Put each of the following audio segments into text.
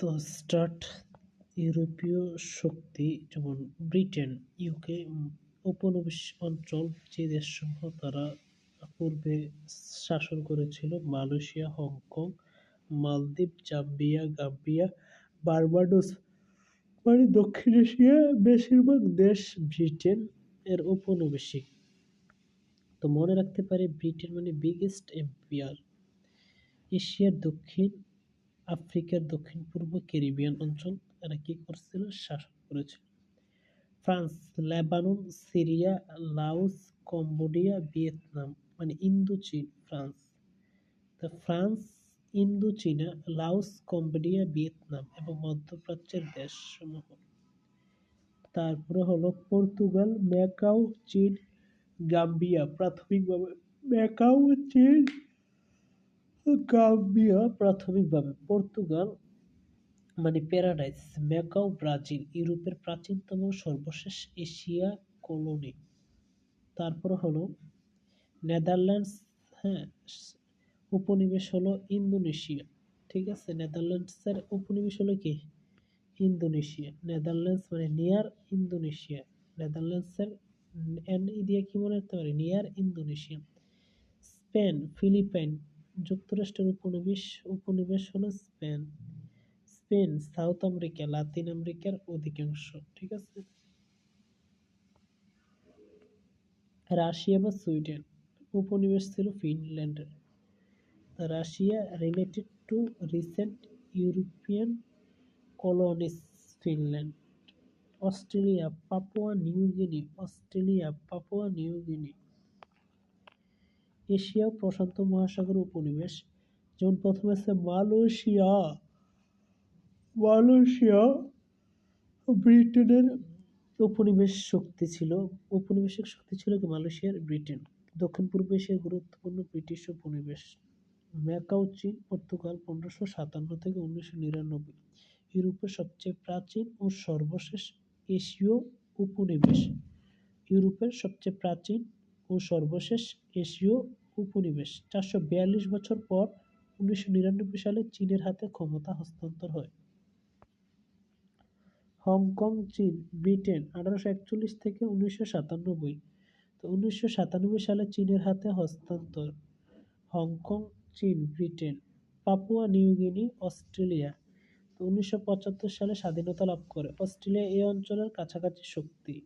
তো স্টার্ট ইউরোপীয় শক্তি যেমন ব্রিটেন ইউকে উপনিবেশ অঞ্চল, যে দেশসমূহ তারা পূর্বে শাসন করেছিল, Malaysia, Hong Kong, Maldives, Zambia, Gambia, Barbados. মানে দক্ষিণ এশিয়া বেশিরভাগ দেশ ব্রিটেন এর উপনিবেশিক তো মনে রাখতে পারে ব্রিটেন মানে বিগেস্ট এম্পায়ার এশিয়ার দক্ষিণ আফ্রিকার দক্ষিণ পূর্ব ক্যারিবিয়ান অঞ্চল এরা কি করছিল? শাসন করেছিল। France, Lebanon, Syria, Laos, Cambodia, Vietnam মানে ইন্দো চীন ফ্রান্স। তো ফ্রান্স ইন্দো চীনা লাওস, কম্বোডিয়া, ভিয়েতনাম এবং মধ্যপ্রাচ্যের দেশসমূহ। তারপরে হলো পর্তুগাল, ম্যাকাও, চীন, গাম্বিয়া। প্রাথমিকভাবে ম্যাকাও, চীন গাম্বিয়া প্রাথমিকভাবে পর্তুগাল মানে প্যারাডাইস, ম্যাকাও, ব্রাজিল, ইউরোপের প্রাচীনতম সর্বশেষ এশিয়া কলোনি। তারপর হলো নেদারল্যান্ডস হ্যাঁ উপনিবেশ হলো ইন্দোনেশিয়া, ঠিক আছে? নেদারল্যান্ডসের উপনিবেশ হলো কি? ইন্দোনেশিয়া। নেদারল্যান্ডস মানে নিয়ার ইন্দোনেশিয়া নেদারল্যান্ডসের এন দিয়ে কি মনে রাখতে পারি? নিয়ার ইন্দোনেশিয়া স্পেন, ফিলিপাইন যুক্তরাষ্ট্রের উপনিবেশ উপনিবেশ হলো Spain. Spain, South America, Latin আমেরিকার অধিকাংশ, ঠিক আছে? রাশিয়া বা সুইডেন, উপনিবেশ ছিল ফিনল্যান্ডের। Russia related to recent European colonies Finland. Australia, Papua New Guinea, Australia, Papua New Guinea. Asia প্রশান্ত মহাসাগর উপনিবেশ, যেমন প্রথমে আছে মালয়েশিয়া। মালয়েশিয়া ব্রিটেনের উপনিবেশ শক্তি ছিল। উপনিবেশিক শক্তি ছিল কি? মালয়েশিয়ার ব্রিটেন। দক্ষিণ পূর্ব এশিয়ার গুরুত্বপূর্ণ ব্রিটিশ উপনিবেশ। ম্যাকাও চীন পর্তুগাল, পনেরোশো সাতান্ন থেকে উনিশশো নিরানব্বই। ইউরোপের সবচেয়ে প্রাচীন ও সর্বশেষ এশীয় উপনিবেশ। ইউরোপের সবচেয়ে প্রাচীন ও সর্বশেষ এশীয় উপনিবেশ। চারশো বিয়াল্লিশ বছর পর উনিশশো নিরানব্বই সালে চীনের হাতে ক্ষমতা হস্তান্তর হয়। হংকং, চীন, ব্রিটেন আঠারোশো একচল্লিশ থেকে উনিশশো সাতানব্বই। তো উনিশশো সাতানব্বই সালে চীনের হাতে হস্তান্তর। হংকং, চীন, ব্রিটেন, পাপুয়া নিউগিনি অস্ট্রেলিয়া। তো উনিশশো পঁচাত্তর সালে স্বাধীনতা লাভ করে। অস্ট্রেলিয়া এই অঞ্চলের কাছাকাছি শক্তি।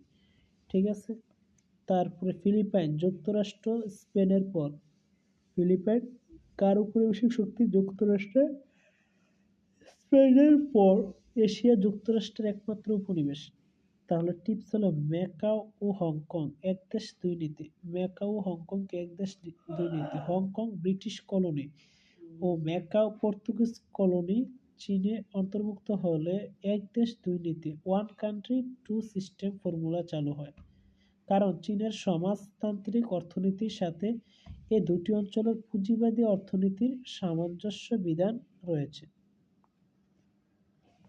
ঠিক আছে? তারপরে ফিলিপাইন, যুক্তরাষ্ট্র, স্পেনের পর। ফিলিপাইন, কার উপনিবেশিক শক্তি? যুক্তরাষ্ট্রে। স্পেনের পর এশিয়া যুক্তরাষ্ট্রের একমাত্র উপনিবেশ। তাহলে টিপস হলো ম্যাকাও ও হংকং, এক দেশ, দুই নীতি। ম্যাকাও ও হংকংকে এক দেশ, দুই নীতি। হংকং, ব্রিটিশ কলোনি ও ম্যাকাও, পর্তুগিজ কলোনি, চীনে অন্তর্ভুক্ত হলে এক দেশ, দুই নীতি। One country, two system formula চালু হয়। কারণ চীনের সমাজতান্ত্রিক অর্থনীতির সাথে এ দুটি অঞ্চলের পুঁজিবাদী অর্থনীতির সামঞ্জস্য বিধান রয়েছে।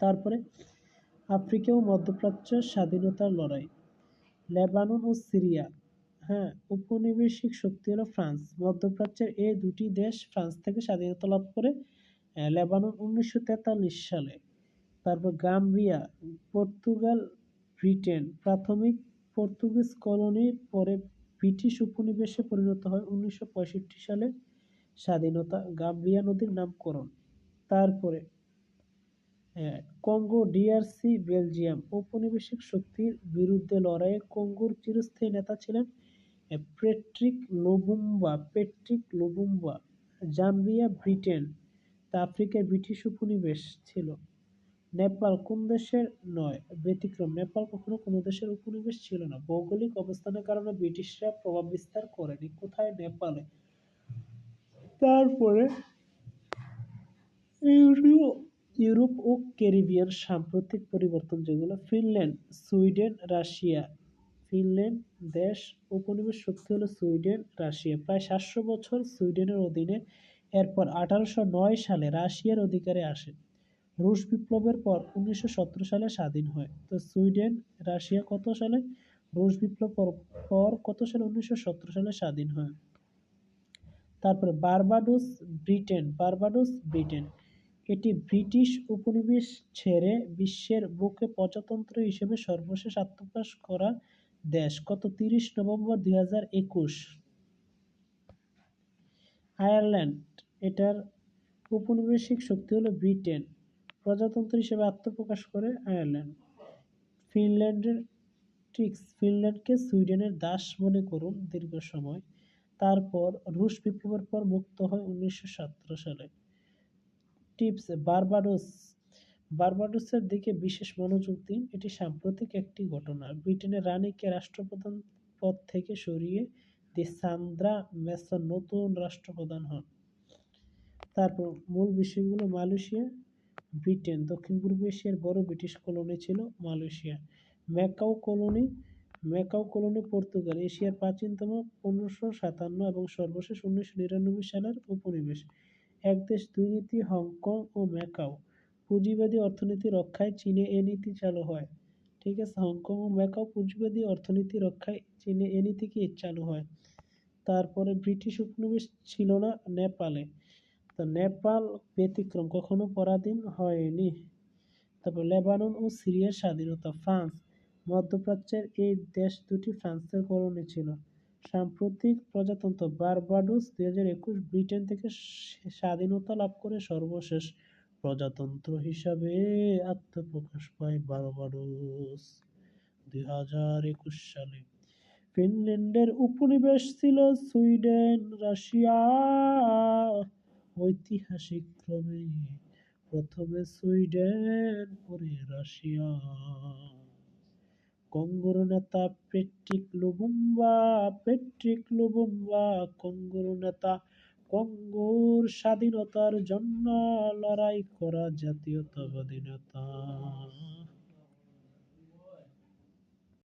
তারপরে আফ্রিকা ও মধ্যপ্রাচ্য স্বাধীনতার লড়াই। লেবানন ও সিরিয়া হ্যাঁ উপনিবেশিক শক্তি হলো ফ্রান্স। মধ্যপ্রাচ্যের এই দুটি দেশ ফ্রান্স থেকে স্বাধীনতা লাভ করে লেবানন উনিশশো তেতাল্লিশ সালে। তারপর গাম্বিয়া, পর্তুগাল, ব্রিটেন, প্রাথমিক পর্তুগিজ কলোনির পরে ব্রিটিশ উপনিবেশে পরিণত হয় উনিশশো পঁয়ষট্টি সালে। স্বাধীনতা, গাম্বিয়া নদীর নামকরণ। তারপরে কঙ্গো ডিআরসি, বেলজিয়াম। ঔপনিবেশিক শক্তির বিরুদ্ধে লড়াইয়ে কঙ্গোর চিরস্থায়ী নেতা ছিলেন Patrick Lumumba. Patrick Lumumba, Zambia, Britain, তা আফ্রিকার ব্রিটিশ উপনিবেশ ছিল। নেপাল কোন দেশের নয়? ব্যতিক্রম। নেপাল কখনো কোনো দেশের উপনিবেশ ছিল না। ভৌগোলিক অবস্থানের কারণে ব্রিটিশরা প্রভাব বিস্তার করেনি। কোথায়? নেপালে। তারপরে ইউরো, ইউরোপ ও ক্যারিবিয়ান সাম্প্রতিক পরিবর্তন যেগুলো, ফিনল্যান্ড, সুইডেন, রাশিয়া। ফিনল্যান্ড দেশ উপনিবেশ শক্তি হলো সুইডেন, রাশিয়া। প্রায় সাতশো বছর সুইডেনের অধীনে, এরপর আঠারোশো নয় সালে রাশিয়ার অধিকারে আসে। রুশ বিপ্লবের পর উনিশশো সতেরো সালে স্বাধীন হয়। তো সুইডেন, রাশিয়া কত সালে? রুশ বিপ্লব পর কত সালে? উনিশশো সতেরো সালে স্বাধীন হয়। তারপরে বার্বাডোস, ব্রিটেন বার্বাডোস, ব্রিটেন। এটি ব্রিটিশ উপনিবেশ ছেড়ে বিশ্বের বুকে প্রজাতন্ত্র হিসেবে সর্বশেষ আত্মপ্রকাশ করা দেশ। কত তিরিশ নভেম্বর দুই হাজার একুশ। আয়ারল্যান্ড, এটার উপনিবেশিক শক্তি হলো ব্রিটেন। প্রজাতন্ত্র হিসেবে আত্মপ্রকাশ করে আয়ারল্যান্ড। ফিনল্যান্ডের ট্রিক্স, ফিনল্যান্ডকে সুইডেনের দাস মনে করুন দীর্ঘ সময়। তারপর রুশ বিপ্লবের পর মুক্ত হয় উনিশশো সতেরো সালে। Tips, Barbados. বারবাডোসের দিকে বিশেষ মনোযোগ দিন, এটি সাম্প্রতিক একটি ঘটনা। ব্রিটেনের রানীকে রাষ্ট্রপ্রধান পদ থেকে সরিয়ে দি সান্দ্রা মেসন নতুন রাষ্ট্রপ্রধান হন। তারপর মূল বিষয়গুলো মালয়েশিয়া ব্রিটেন, দক্ষিণ পূর্ব এশিয়ার বড় ব্রিটিশ কলোনি ছিল Malaysia. Macau colony Macau colony, Portugal, এশিয়ার প্রাচীনতম পনেরোশো সাতান্ন এবং সর্বশেষ উনিশশো নিরানব্বই সালের উপনিবেশ। এক দেশ, দুই নীতি, হংকং ও ম্যাকাও। পুঁজিবাদী অর্থনীতি রক্ষায় চীনে এ নীতি চালু হয়। ঠিক আছে, হংকং ও ম্যাকাও পুঁজিবাদী অর্থনীতি রক্ষায় চীনে এ নীতি কি চালু হয়। তারপরে ব্রিটিশ উপনিবেশ ছিল না, নেপালে। তো নেপাল ব্যতিক্রম কখনো পরাধীন হয়নি। তারপর লেবানন ও সিরিয়ার স্বাধীনতা ফ্রান্স, মধ্যপ্রাচ্যের এই দেশ দুটি ফ্রান্সের কলোনি ছিল। সাম্প্রতিক প্রজাতন্ত্র বারবাডোস দুই হাজার একুশ ব্রিটেন থেকে স্বাধীনতা লাভ করে সর্বশেষ প্রজাতন্ত্র হিসাবে আত্মপ্রকাশ পায় বারবাডোস দুই হাজার একুশ সালে। ফিনল্যান্ডের উপনিবেশ ছিল সুইডেন, রাশিয়া ঐতিহাসিক ক্রমে প্রথমে সুইডেন, পরে রাশিয়া। কঙ্গোর নেতা পেট্রিক লুবুম্বা পেট্রিক লুবুম্বা কঙ্গোর নেতা কঙ্গোর স্বাধীনতার জন্য লড়াই করা জাতীয়তাবাদী নেতা।